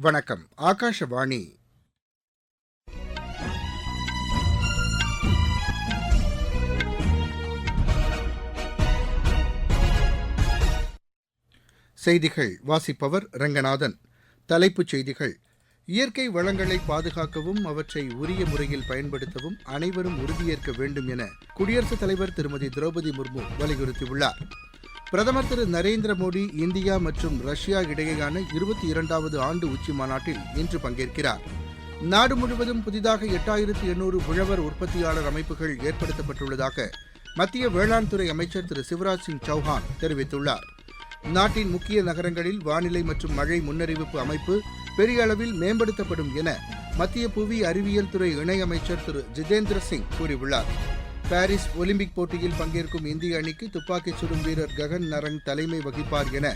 வணக்கம். ஆகாஷவாணி. செய்திகள். வாசிப்பவர் ரங்கநாதன். தலைப்புச் செய்திகள். இயற்கை வளங்களை பாதுகாக்கவும் அவற்றை உரிய முறையில் பயன்படுத்தவும் அனைவரும் உறுதியேற்க வேண்டும் என குடியரசுத் தலைவர் திருமதி திரௌபதி முர்மு வலியுறுத்தியுள்ளார். பிரதமர் திரு நரேந்திர மோடி இந்தியா மற்றும் ரஷ்யா இடையேயான இருபத்தி இரண்டாவது ஆண்டு உச்சி மாநாட்டில் இன்று பங்கேற்கிறார். நாடு முழுவதும் புதிதாக எட்டாயிரத்து எண்ணூறு உழவர் உற்பத்தியாளர் அமைப்புகள் ஏற்படுத்தப்பட்டுள்ளதாக மத்திய வேளாண் துறை அமைச்சர் திரு சிவராஜ் சிங் சௌஹான் தெரிவித்துள்ளார். நாட்டின் முக்கிய நகரங்களில் வானிலை மற்றும் மழை முன்னறிவிப்பு அமைப்பு பெரிய அளவில் மேம்படுத்தப்படும் என மத்திய புவி அறிவியல் துறை இணையமைச்சர் திரு ஜிதேந்திர சிங் கூறியுள்ளார். பாரிஸ் ஒலிம்பிக் போட்டியில் பங்கேற்கும் இந்திய அணிக்கு துப்பாக்கிச் சுடும் வீரர் ககன் நரங் தலைமை வகிப்பார் என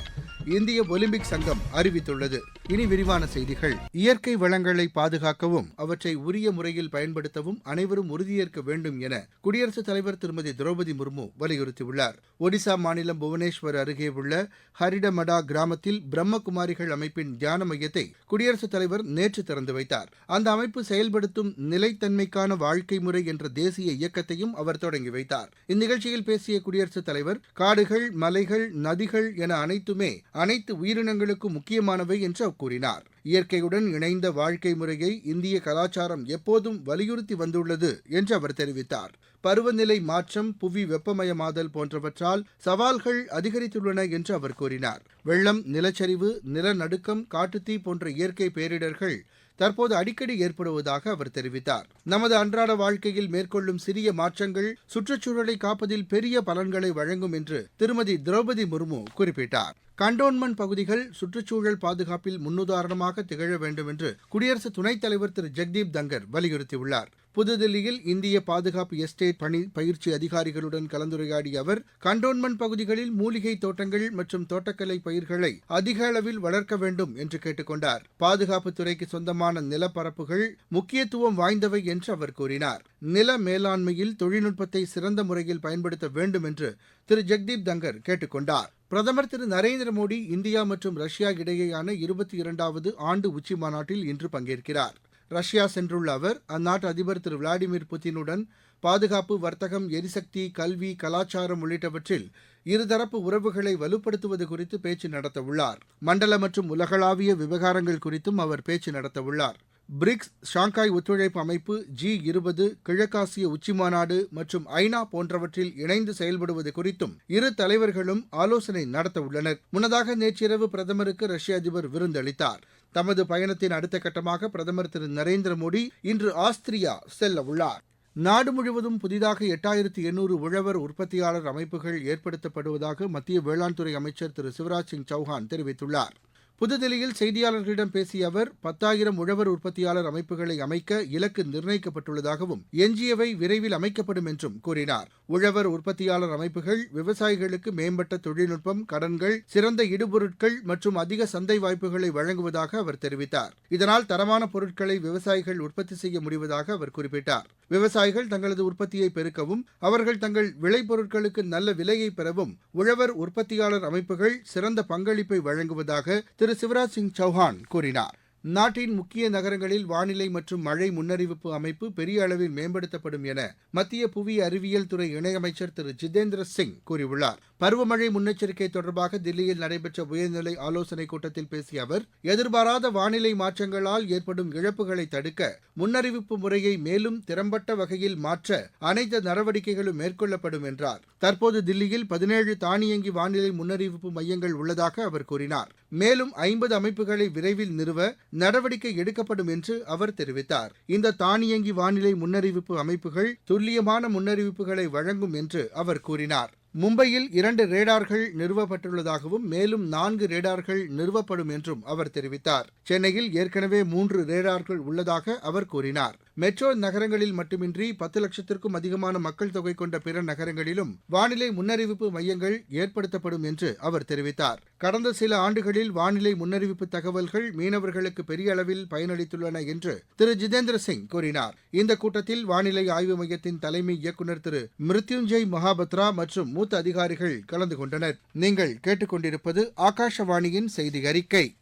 இந்திய ஒலிம்பிக் சங்கம் அறிவித்துள்ளது. இனி விரிவான செய்திகள். இயற்கை வளங்களை பாதுகாக்கவும் அவற்றை உரிய முறையில் பயன்படுத்தவும் அனைவரும் உறுதியேற்க வேண்டும் என குடியரசுத் தலைவர் திருமதி திரௌபதி முர்மு வலியுறுத்தியுள்ளார். ஒடிசா மாநிலம் புவனேஸ்வர் அருகே உள்ள ஹரிடமடா கிராமத்தில் பிரம்மகுமாரிகள் அமைப்பின் தியான மையத்தை குடியரசுத் தலைவர் நேற்று திறந்து வைத்தார். அந்த அமைப்பு செயல்படுத்தும் நிலைத்தன்மைக்கான வாழ்க்கை முறை என்ற தேசிய இயக்கத்தையும் அவர் தொடங்கி வைத்தார். இந்நிகழ்ச்சியில் பேசிய குடியரசுத் தலைவர் காடுகள் மலைகள் நதிகள் என அனைத்துமே அனைத்து உயிரினங்களுக்கும் முக்கியமானவை என்று கூறினார். இயற்கையுடன் இணைந்த வாழ்க்கை முறையை இந்திய கலாச்சாரம் எப்போதும் வலியுறுத்தி வந்துள்ளது என்று அவர் தெரிவித்தார். பருவநிலை மாற்றம் புவி வெப்பமயமாதல் போன்றவற்றால் சவால்கள் அதிகரித்துள்ளன என்று அவர் கூறினார். வெள்ளம் நிலச்சரிவு நிலநடுக்கம் காட்டுத்தீ போன்ற இயற்கை பேரிடர்கள் தற்போது அடிக்கடி ஏற்படுவதாக அவர் தெரிவித்தார். நமது அன்றாட வாழ்க்கையில் மேற்கொள்ளும் சிறிய மாற்றங்கள் சுற்றுச்சூழலை காப்பதில் பெரிய பலன்களை வழங்கும் என்று திருமதி திரௌபதி முர்மு குறிப்பிட்டார். கண்டோன்மெண்ட் பகுதிகள் சுற்றுச்சூழல் பாதுகாப்பில் முன்னுதாரணமாக திகழ வேண்டும் என்று குடியரசு துணைத் தலைவர் திரு. ஜெக்தீப் தங்கர் வலியுறுத்தியுள்ளார். புதுதில்லியில் இந்திய பாதுகாப்பு எஸ்டேட் பணி பயிற்சி அதிகாரிகளுடன் கலந்துரையாடிய அவர் கண்டோன்மெண்ட் பகுதிகளில் மூலிகை தோட்டங்கள் மற்றும் தோட்டக்கலை பயிர்களை அதிக அளவில் வளர்க்க வேண்டும் என்று கேட்டுக் கொண்டார். பாதுகாப்பு துறைக்கு சொந்தமான நிலப்பரப்புகள் முக்கியத்துவம் வாய்ந்தவை என்று அவர் கூறினார். நில மேலாண்மையில் தொழில்நுட்பத்தை சிறந்த முறையில் பயன்படுத்த வேண்டும் என்று திரு. ஜெக்தீப் தங்கர் கேட்டுக் கொண்டார். பிரதமர் திரு. நரேந்திர மோடி இந்தியா மற்றும் ரஷ்யா இடையேயான இருபத்தி இரண்டாவது ஆண்டு உச்சி மாநாட்டில் இன்று பங்கேற்கிறார். ரஷ்யா சென்றுள்ள அவர் அந்நாட்டு அதிபர் திரு விளாடிமிர் புதினுடன் பாதுகாப்பு வர்த்தகம் எரிசக்தி கல்வி கலாச்சாரம் உள்ளிட்டவற்றில் இருதரப்பு உறவுகளை வலுப்படுத்துவது குறித்து பேச்சு நடத்தவுள்ளார். மண்டல மற்றும் உலகளாவிய விவகாரங்கள் குறித்தும் அவர் பேச்சு நடத்தவுள்ளார். பிரிக்ஸ் ஷாங்காய் ஒத்துழைப்பு அமைப்பு ஜி இருபது கிழக்காசிய உச்சிமாநாடு மற்றும் ஐநா போன்றவற்றில் இணைந்து செயல்படுவது குறித்தும் இரு தலைவர்களும் ஆலோசனை நடத்தவுள்ளனர். முன்னதாக நேற்றிரவு பிரதமருக்கு ரஷ்ய அதிபர் விருந்தளித்தார். தமது பயணத்தின் அடுத்த கட்டமாக பிரதமர் திரு நரேந்திர மோடி இன்று ஆஸ்திரியா செல்ல உள்ளார். நாடு முழுவதும் புதிதாக எட்டாயிரத்து எண்ணூறு உழவர் உற்பத்தியாளர் அமைப்புகள் ஏற்படுத்தப்படுவதாக மத்திய வேளாண் துறை அமைச்சர் திரு சிவராஜ் சிங் சௌஹான் தெரிவித்துள்ளார். புதுதில்லியில் செய்தியாளர்களிடம் பேசிய அவர் பத்தாயிரம் உழவர் உற்பத்தியாளர் அமைப்புகளை அமைக்க இலக்கு நிர்ணயிக்கப்பட்டுள்ளதாகவும் எஞ்சியவை விரைவில் அமைக்கப்படும் என்றும் கூறினார். உழவர் உற்பத்தியாளர் அமைப்புகள் விவசாயிகளுக்கு மேம்பட்ட தொழில்நுட்பம் கடன்கள் சிறந்த இடுபொருட்கள் மற்றும் அதிக சந்தை வாய்ப்புகளை வழங்குவதாக அவர் தெரிவித்தார். இதனால் தரமான பொருட்களை விவசாயிகள் உற்பத்தி செய்ய முடிவதாக அவர் குறிப்பிட்டார். விவசாயிகள் தங்களது உற்பத்தியை பெருக்கவும் அவர்கள் தங்கள் விளைபொருட்களுக்கு நல்ல விலையை பெறவும் உழவர் உற்பத்தியாளர் அமைப்புகள் சிறந்த பங்களிப்பை வழங்குவதாக திரு. சிவராஜ் சிங் சௌஹான் கூறினார். நாட்டின் முக்கிய நகரங்களில் வானிலை மற்றும் மழை முன்னறிவிப்பு அமைப்பு பெரிய அளவில் மேம்படுத்தப்படும் என மத்திய புவி அறிவியல் துறை இணையமைச்சர் திரு ஜிதேந்திர சிங் கூறியுள்ளார். பருவமழை முன்னெச்சரிக்கை தொடர்பாக தில்லியில் நடைபெற்ற உயர்நிலை ஆலோசனைக் கூட்டத்தில் பேசிய அவர் எதிர்பாராத வானிலை மாற்றங்களால் ஏற்படும் இழப்புகளை தடுக்க முன்னறிவிப்பு முறையை மேலும் திறம்பட்ட வகையில் மாற்ற அனைத்து நடவடிக்கைகளும் மேற்கொள்ளப்படும் என்றார். தற்போது தில்லியில் பதினேழு தானியங்கி வானிலை முன்னறிவிப்பு மையங்கள் உள்ளதாக அவர் கூறினார். மேலும் ஐம்பது அமைப்புகளை விரைவில் நிறுவ நடவடிக்கை எடுக்கப்படும் என்று அவர் தெரிவித்தார். இந்த தானியங்கி வானிலை முன்னறிவிப்பு அமைப்புகள் துல்லியமான முன்னறிவிப்புகளை வழங்கும் என்று அவர் கூறினார். மும்பையில் இரண்டு ரேடார்கள் நிறுவப்பட்டுள்ளதாகவும் மேலும் நான்கு ரேடார்கள் நிறுவப்படும் என்றும் அவர் தெரிவித்தார். சென்னையில் ஏற்கனவே மூன்று ரேடார்கள் உள்ளதாக அவர் கூறினார். மெட்ரோ நகரங்களில் மட்டுமின்றி பத்து லட்சத்திற்கும் அதிகமான மக்கள் தொகை கொண்ட பிற நகரங்களிலும் வானிலை முன்னறிவிப்பு மையங்கள் ஏற்படுத்தப்படும் என்று அவர் தெரிவித்தார். கடந்த சில ஆண்டுகளில் வானிலை முன்னறிவிப்பு தகவல்கள் மீனவர்களுக்கு பெரிய அளவில் பயனளித்துள்ளன என்று திரு ஜிதேந்திர சிங் கூறினார். இந்த கூட்டத்தில் வானிலை ஆய்வு மையத்தின் தலைமை இயக்குநர் திரு மிருத்யுஞ்சய் மகாபத்ரா மற்றும் மூத்த அதிகாரிகள் கலந்து கொண்டனர். நீங்கள் கேட்டுக்கொண்டிருப்பது ஆகாஷவாணியின் செய்தி அறிக்கை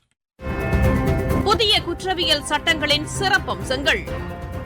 புதிய குற்றவியல் சட்டங்களின் சிறப்பம்சங்கள்.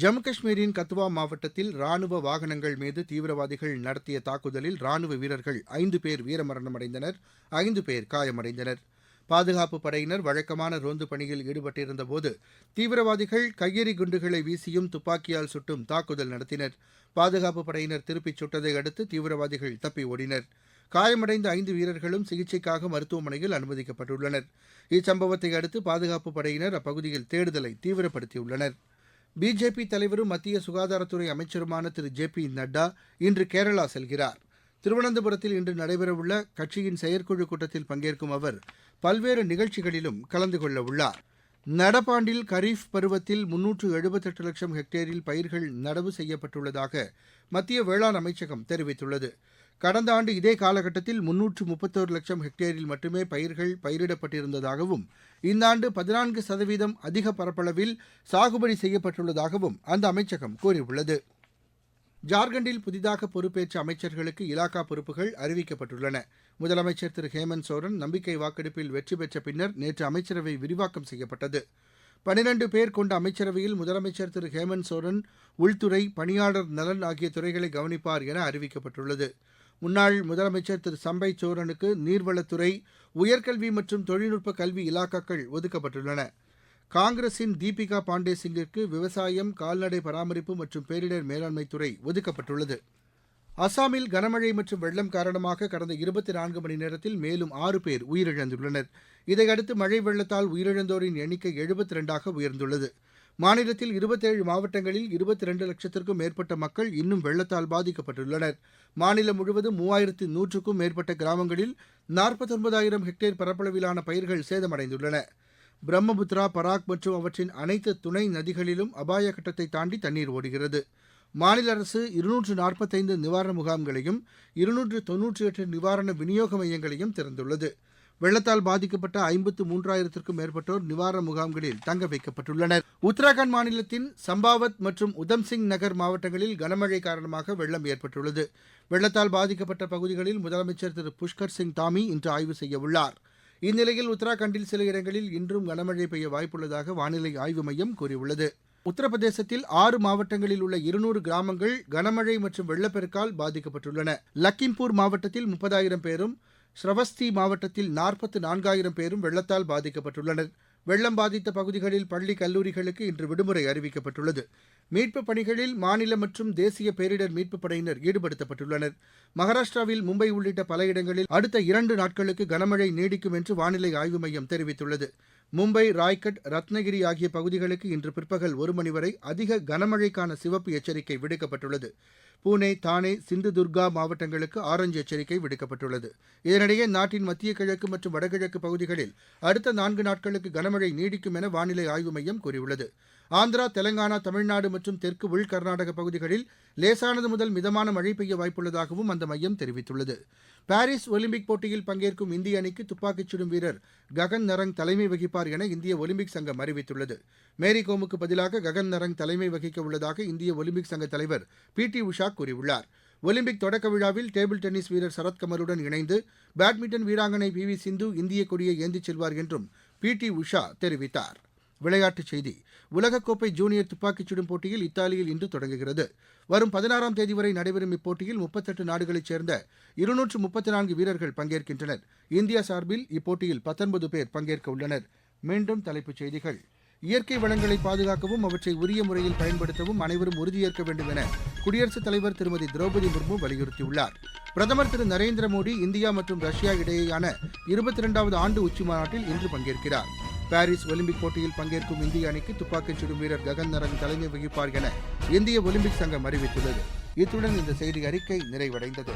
ஜம்மு காஷ்மீரின் கத்துவா மாவட்டத்தில் ராணுவ வாகனங்கள் மீது தீவிரவாதிகள் நடத்திய தாக்குதலில் ராணுவ வீரர்கள் ஐந்து பேர் வீரமரணம் அடைந்தனர் ஐந்து பேர் காயமடைந்தனர். பாதுகாப்பு படையினர் வழக்கமான ரோந்து பணியில் ஈடுபட்டிருந்தபோது தீவிரவாதிகள் கையெறி குண்டுகளை வீசியும் துப்பாக்கியால் சுட்டும் தாக்குதல் நடத்தினர். பாதுகாப்பு படையினர் திருப்பிச் சுட்டதை அடுத்து தீவிரவாதிகள் தப்பி ஓடினர். காயமடைந்த ஐந்து வீரர்களும் சிகிச்சைக்காக மருத்துவமனையில் அனுமதிக்கப்பட்டுள்ளனர். இச்சம்பவத்தை அடுத்து பாதுகாப்பு படையினர் அப்பகுதியில் தேடுதலை தீவிரப்படுத்தியுள்ளனர். பிஜேபி தலைவரும் மத்திய சுகாதாரத்துறை அமைச்சருமான திரு. ஜே. பி. நட்டா இன்று கேரளா செல்கிறார். திருவனந்தபுரத்தில் இன்று நடைபெறவுள்ள கட்சியின் செயற்குழு கூட்டத்தில் பங்கேற்கும் அவர் பல்வேறு நிகழ்ச்சிகளிலும் கலந்து கொள்ள உள்ளார். நடப்பாண்டில் கரீஃப் பருவத்தில் முன்னூற்று எழுபத்தெட்டு லட்சம் ஹெக்டேரில் பயிர்கள் நடவு செய்யப்பட்டுள்ளதாக மத்திய வேளாண் அமைச்சகம் தெரிவித்துள்ளது. கடந்த ஆண்டு இதே காலகட்டத்தில் முன்னூற்று முப்பத்தோரு லட்சம் ஹெக்டேரில் மட்டுமே பயிர்கள் பயிரிடப்பட்டிருந்ததாகவும் இந்த ஆண்டு பதினான்கு சதவீதம் அதிக பரப்பளவில் சாகுபடி செய்யப்பட்டுள்ளதாகவும் அந்த அமைச்சகம் கூறியுள்ளது. ஜார்க்கண்டில் புதிதாக பொறுப்பேற்ற அமைச்சர்களுக்கு இலாக்கா பொறுப்புகள் அறிவிக்கப்பட்டுள்ளன. முதலமைச்சர் திரு. ஹேமந்த் சோரன் நம்பிக்கை வாக்கெடுப்பில் வெற்றி பெற்ற பின்னர் நேற்று அமைச்சரவை விரிவாக்கம் செய்யப்பட்டது. பனிரண்டு பேர் கொண்ட அமைச்சரவையில் முதலமைச்சர் திரு. ஹேமந்த் சோரன் உள்துறை பணியாளர் நலன் ஆகிய துறைகளை கவனிப்பார் என அறிவிக்கப்பட்டுள்ளது. முன்னாள் முதலமைச்சர் திரு சம்பை சோரனுக்கு நீர்வளத்துறை உயர்கல்வி மற்றும் தொழில்நுட்ப கல்வி இலாக்காக்கள் ஒதுக்கப்பட்டுள்ளன. காங்கிரசின் தீபிகா பாண்டே சிங்கிற்கு விவசாயம் கால்நடை பராமரிப்பு மற்றும் பேரிடர் மேலாண்மை துறை ஒதுக்கப்பட்டுள்ளது. அசாமில் கனமழை மற்றும் வெள்ளம் காரணமாக கடந்த இருபத்தி நான்கு மணி நேரத்தில் மேலும் ஆறு பேர் உயிரிழந்துள்ளனர். இதையடுத்து மழை வெள்ளத்தால் உயிரிழந்தோரின் எண்ணிக்கை எழுபத்தி ரெண்டாக உயர்ந்துள்ளது. மாநிலத்தில் இருபத்தேழு மாவட்டங்களில் இருபத்தி ரெண்டு லட்சத்திற்கும் மேற்பட்ட மக்கள் இன்னும் வெள்ளத்தால் பாதிக்கப்பட்டுள்ளனர். மாநிலம் முழுவதும் மூவாயிரத்து நூற்றுக்கும் மேற்பட்ட கிராமங்களில் நாற்பத்தொன்பதாயிரம் ஹெக்டேர் பரப்பளவிலான பயிர்கள் சேதமடைந்துள்ளன. பிரம்மபுத்ரா பராக் மற்றும் அவற்றின் அனைத்து துணை நதிகளிலும் அபாய கட்டத்தை தாண்டி தண்ணீர் ஓடுகிறது. மாநில அரசு இருநூற்று நாற்பத்தைந்து நிவாரண முகாம்களையும் இருநூற்று தொன்னூற்றி எட்டு நிவாரண விநியோக மையங்களையும் திறந்துள்ளது. வெள்ளத்தால் பாதிக்கப்பட்ட ஐம்பத்து மூன்றாயிரத்திற்கும் மேற்பட்டோர் நிவாரண முகாம்களில் தங்க வைக்கப்பட்டுள்ளனர். உத்தராகண்ட் மாநிலத்தின் சம்பாவத் மற்றும் உதம்சிங் நகர் மாவட்டங்களில் கனமழை காரணமாக வெள்ளம் ஏற்பட்டுள்ளது. வெள்ளத்தால் பாதிக்கப்பட்ட பகுதிகளில் முதலமைச்சர் திரு புஷ்கர் சிங் தாமி இன்று ஆய்வு செய்ய உள்ளார். இந்நிலையில் உத்தராகண்டில் சில இடங்களில் இன்றும் கனமழை பெய்ய வாய்ப்புள்ளதாக வானிலை ஆய்வு மையம் கூறியுள்ளது. உத்தரப்பிரதேசத்தில் ஆறு மாவட்டங்களில் உள்ள இருநூறு கிராமங்கள் கனமழை மற்றும் வெள்ளப்பெருக்கால் பாதிக்கப்பட்டுள்ளன. லக்கிம்பூர் மாவட்டத்தில் முப்பதாயிரம் பேரும் ஸ்ரவஸ்தி மாவட்டத்தில் நாற்பத்து நான்காயிரம் பேரும் வெள்ளத்தால் பாதிக்கப்பட்டுள்ளனர். வெள்ளம் பாதித்த பகுதிகளில் பள்ளி கல்லூரிகளுக்கு இன்று விடுமுறை அறிவிக்கப்பட்டுள்ளது. மீட்புப் பணிகளில் மாநில மற்றும் தேசிய பேரிடர் மீட்புப் படையினர் ஈடுபடுத்தப்பட்டுள்ளனர். மகாராஷ்டிராவில் மும்பை உள்ளிட்ட பல இடங்களில் அடுத்த இரண்டு நாட்களுக்கு கனமழை நீடிக்கும் என்று வானிலை ஆய்வு மையம் தெரிவித்துள்ளது. மும்பை ராய்கட் ரத்னகிரி ஆகிய பகுதிகளுக்கு இன்று பிற்பகல் ஒரு மணி வரை அதிக கனமழைக்கான சிவப்பு எச்சரிக்கை விடுக்கப்பட்டுள்ளது. பூனே தானே சிந்துதுர்கா மாவட்டங்களுக்கு ஆரஞ்சு எச்சரிக்கை விடுக்கப்பட்டுள்ளது. இதனிடையே நாட்டின் மத்திய கிழக்கு மற்றும் வடகிழக்கு பகுதிகளில் அடுத்த நான்கு நாட்களுக்கு கனமழை நீடிக்கும் என வானிலை ஆய்வு மையம் கூறியுள்ளது. ஆந்திரா தெலங்கானா தமிழ்நாடு மற்றும் தெற்கு உள் கர்நாடக பகுதிகளில் லேசானது முதல் மிதமான மழை பெய்ய வாய்ப்புள்ளதாகவும் அந்த மையம் தெரிவித்துள்ளது. பாரிஸ் ஒலிம்பிக் போட்டியில் பங்கேற்கும் இந்திய அணிக்கு துப்பாக்கிச் சுடும் வீரர் ககன் நரங் தலைமை வகிப்பார் என இந்திய ஒலிம்பிக் சங்கம் அறிவித்துள்ளது. மேரி கோமுக்கு பதிலாக ககன் நரங் தலைமை வகிக்க உள்ளதாக இந்திய ஒலிம்பிக் சங்க தலைவர் பி டி உஷா கூறியுள்ளார். ஒலிம்பிக் தொடக்க விழாவில் டேபிள் டென்னிஸ் வீரர் சரத்கமருடன் இணைந்து பேட்மிண்டன் வீராங்கனை பி வி சிந்து இந்திய கொடியை ஏந்திச் செல்வார் என்றும் பி டி உஷா தெரிவித்தார். விளையாட்டுச் செய்தி. உலகக்கோப்பை ஜூனியர் துப்பாக்கிச் சுடும் போட்டியில் இத்தாலியில் இன்று தொடங்குகிறது. வரும் பதினாறாம் தேதி வரை நடைபெறும் இப்போட்டியில் முப்பத்தெட்டு நாடுகளைச் சேர்ந்த இருநூற்று முப்பத்தி நான்கு வீரர்கள் பங்கேற்கின்றனர். இந்தியா சார்பில் இப்போட்டியில் பத்தொன்பது பேர் பங்கேற்க உள்ளனர். மீண்டும் தலைப்புச் செய்திகள். இயற்கை வளங்களை பாதுகாக்கவும் அவற்றை உரிய முறையில் பயன்படுத்தவும் அனைவரும் உறுதியேற்க வேண்டும் என குடியரசுத் தலைவர் திருமதி திரௌபதி முர்மு வலியுறுத்தியுள்ளார். பிரதமர் திரு நரேந்திர மோடி இந்தியா மற்றும் ரஷ்யா இடையேயான இருபத்தி இரண்டாவது ஆண்டு உச்சிமாநாட்டில் இன்று பங்கேற்கிறார். பாரிஸ் ஒலிம்பிக் போட்டியில் பங்கேற்கும் இந்திய அணிக்கு துப்பாக்கிச் சுடும் வீரர் ககன் நரங் தலைமை வகிப்பார் என இந்திய ஒலிம்பிக் சங்கம் அறிவித்துள்ளது. இத்துடன் இந்த செய்தி அறிக்கை நிறைவடைந்தது.